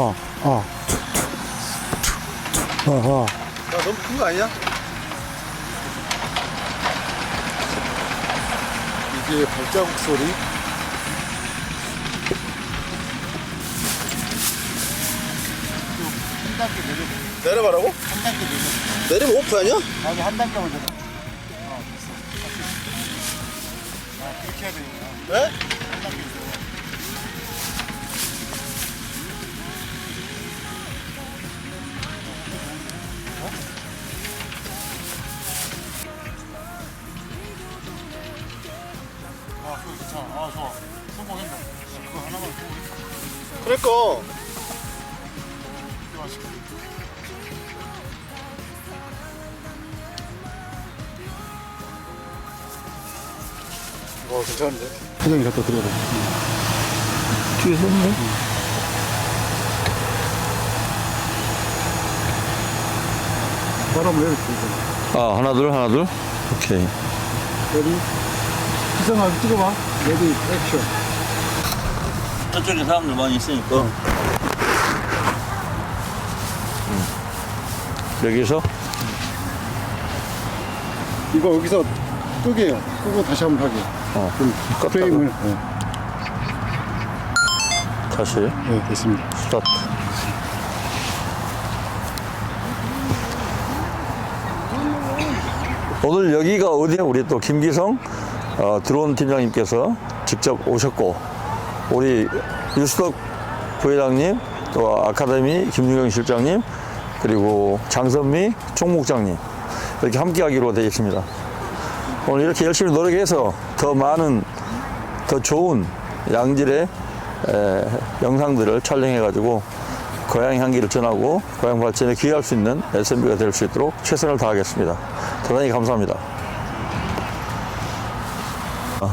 어, 어. 어, 어. 야, 너무 큰 거 아니야? 이게 발자국 소리? 한 단계 내려, 내려가라고? 한 단계 내려. 내리면 오프 아니야? 아니, 한 단계만 내려. 어, 됐어. 됐어. 아, 그렇게 해야 되구나. 네? 어, 괜찮은데? 표정이 갖다 들어가. 뒤에서 뭐? 바람을 내려주고. 아 하나 둘 하나 둘 오케이 레디. 기성아, 찍어봐. 레디, 액션. 저쪽에 사람들 많이 있으니까 음. 여기서 이거 여기서 끄게요. 끄고 다시 한번 하게. 어 그럼 프레임을. 네, 다시 네, 됐습니다. 스타트 오늘 여기가 어디야? 우리 또 김기성 어, 드론 팀장님께서 직접 오셨고 우리 유수덕 부회장님 또 아카데미 김유경 실장님 그리고 장선미 총무국장님 이렇게 함께 하기로 되어 있습니다. 오늘 이렇게 열심히 노력해서 더 많은 더 좋은 양질의 에, 영상들을 촬영해 가지고 고향 향기를 전하고 고향 발전에 기여할 수 있는 SMB가 될 수 있도록 최선을 다하겠습니다. 대단히 감사합니다. 어,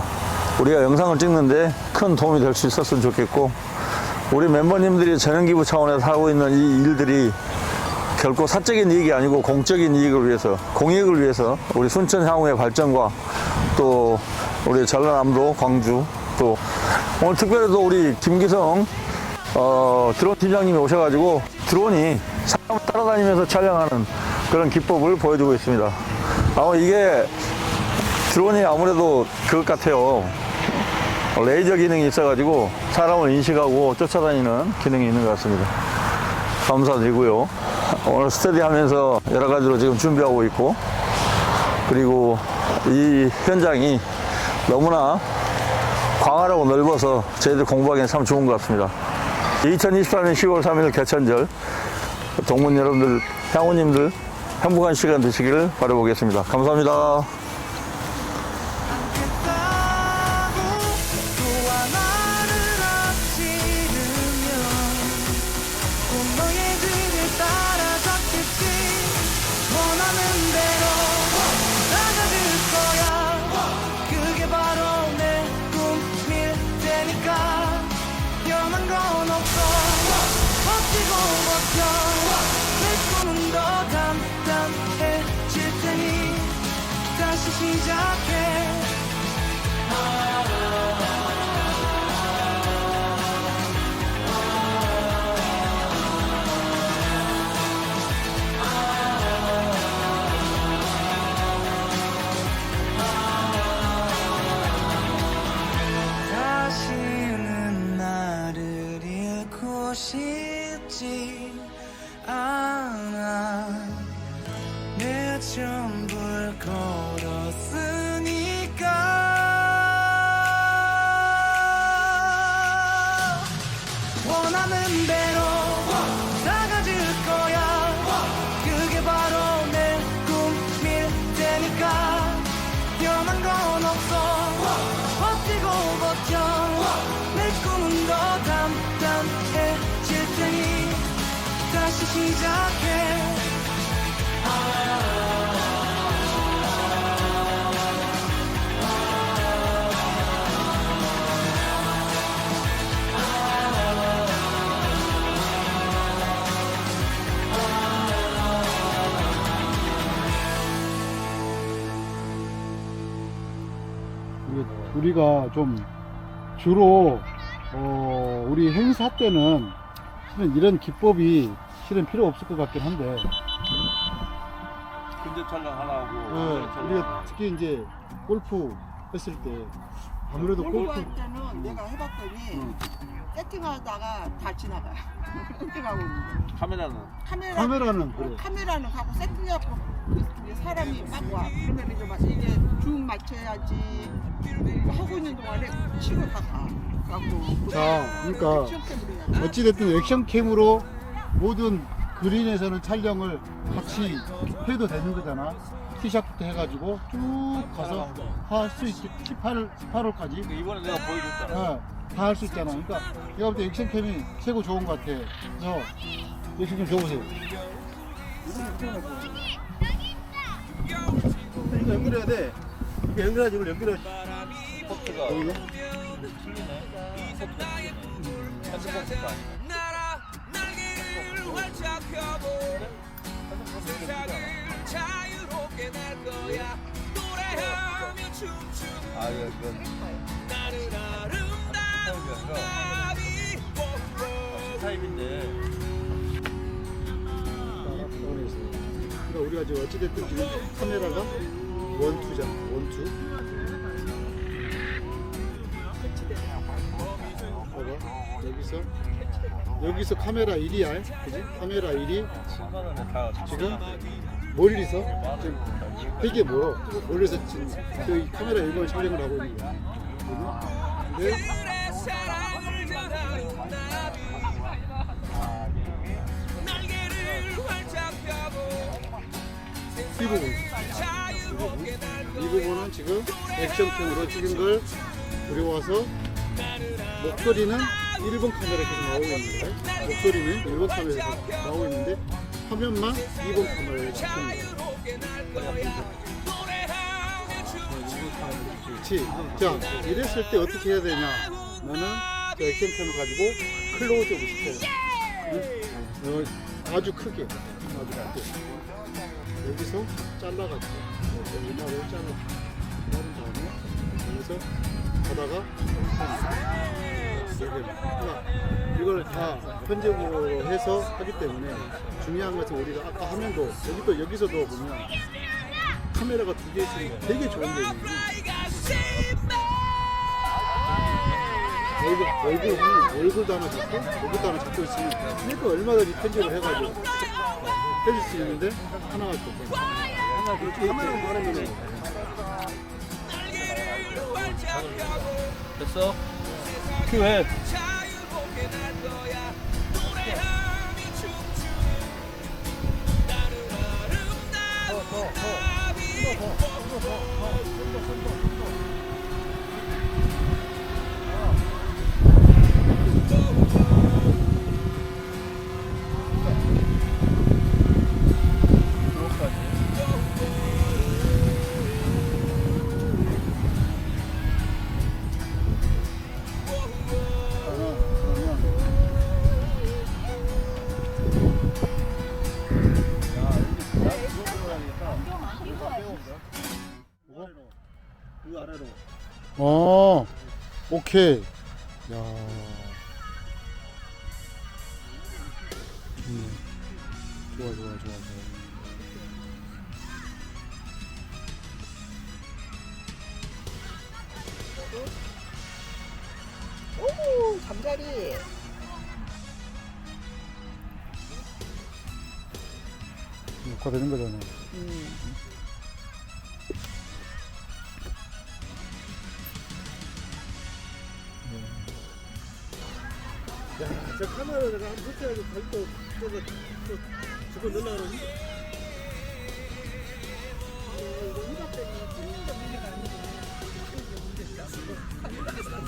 우리가 영상을 찍는데 큰 도움이 될 수 있었으면 좋겠고 우리 멤버님들이 전용기부 차원에서 하고 있는 이 일들이 결코 사적인 이익이 아니고 공적인 이익을 위해서 공익을 위해서 우리 순천 향후의 발전과 또 우리 전라남도 광주 또 오늘 특별히도 우리 김기성 어, 드론 팀장님이 오셔가지고 드론이 사람을 따라다니면서 촬영하는 그런 기법을 보여주고 있습니다. 아마 이게 드론이 아무래도 그것 같아요. 레이저 기능이 있어가지고 사람을 인식하고 쫓아다니는 기능이 있는 것 같습니다. 감사드리고요. 오늘 스터디 하면서 여러 가지로 지금 준비하고 있고, 그리고 이 현장이 너무나 광활하고 넓어서 저희들 공부하기엔 참 좋은 것 같습니다. 2024년 10월 3일 개천절, 동문 여러분들, 향우님들 행복한 시간 되시기를 바라보겠습니다. 감사합니다. 전부를 걸었으니까. 원하는 대로 나가줄 거야. 그게 바로 내 꿈일 테니까. 변한 건 없어. 버티고 버텨. 내 꿈은 더 단단해질 테니. 다시 시작해 이게 우리가 좀 주로 어, 우리 행사 때는 실은 이런 기법이 실은 필요 없을 것 같긴 한데. 근접 촬영 하나 하고 어, 우리가 특히 이제 골프 했을 때 아무래도 골프 골프 할 때는 내가 해봤더니 응. 세팅하다가 다 지나가요. 세팅하고 있는 거. 카메라는 카메라 카메라는 그래 카메라는 가고 세팅하고 그 사람이 막 와. 그러면 이제 막 이제 중 맞춰야지 뭐 하고 있는 동안에 치고 다 가. 자, 그러니까 돼. 어찌됐든 액션캠으로 모든 그린에서는 촬영을 같이 해도 되는 거잖아. 티샷부터 해가지고 쭉 가서 할 수 있게 18, 18홀까지 이번에 내가 보여줬잖아 다 할 수 있잖아. 그러니까 내가 볼 때 액션캠이 최고 좋은 것 같아. 그래서 액션캠 줘보세요. 이거 연결해야 돼. 이거 연결하지 이걸 연결해. 포트가 보이네? 핸드폰 포트 아니야 날아 날개를 활짝 펴고 세상을 자유롭게 날 거야 노래하며 춤추는 아 이건 나는 아름다운 나비 타입인데 그러니까 우리가 지금 어찌됐든 지금 카메라가 원투잖아. 원투. 봐봐. 여기서 여기서 카메라 1이야. 그지? 카메라 1이 순간은 다 지금 멀리서 지금 되게 멀어. 멀리서 지금 저희 카메라 1번 촬영을 하고 있는 거야. 근데 펴고 이 부분. 이 부분은 지금 액션캠으로 찍은 걸 우리 와서 목소리는 1번 카메라 계속 나오고 있는 거야. 목소리는 1번 카메라에서 나오고 있는데 화면만 2번 카메라에 춤추는 그렇지. 자, 이랬을 때 어떻게 해야 되냐? 나는 저 액션캠을 가지고 클로즈업을 시켜요. 응? 어, 아주 크게. 아주 크게. 여기서 잘라가지고. 음악을 잘라. 자른 다음에 여기서 가다가 이걸 다 편집으로 해서 하기 때문에 중요한 것은 우리가 아까 화면도 여기도 여기서도 보면 카메라가 두 개 있으니까 되게 좋은 거예요. 얼굴, 얼굴, 얼굴도 하나 잡고, 얼굴도 하나 잡고 있으면, 그러니까 얼마든지 편집을 해가지고 해줄 수 있는데, 하나가 그렇게 카메라만 바르면 됐어? 큐해 자유롭게 날 어, 오케이. 야. 음. 좋아, 좋아, 좋아, 좋아. 오 잠자리. 녹화되는 거잖아. 야, 저 카메라를 한 붙여야지 발도 저거 또 집어 넣으려고 그러지? 아, 이거 이거 때문에 찍는 게 문제가 아니고 이거 문제가 아니고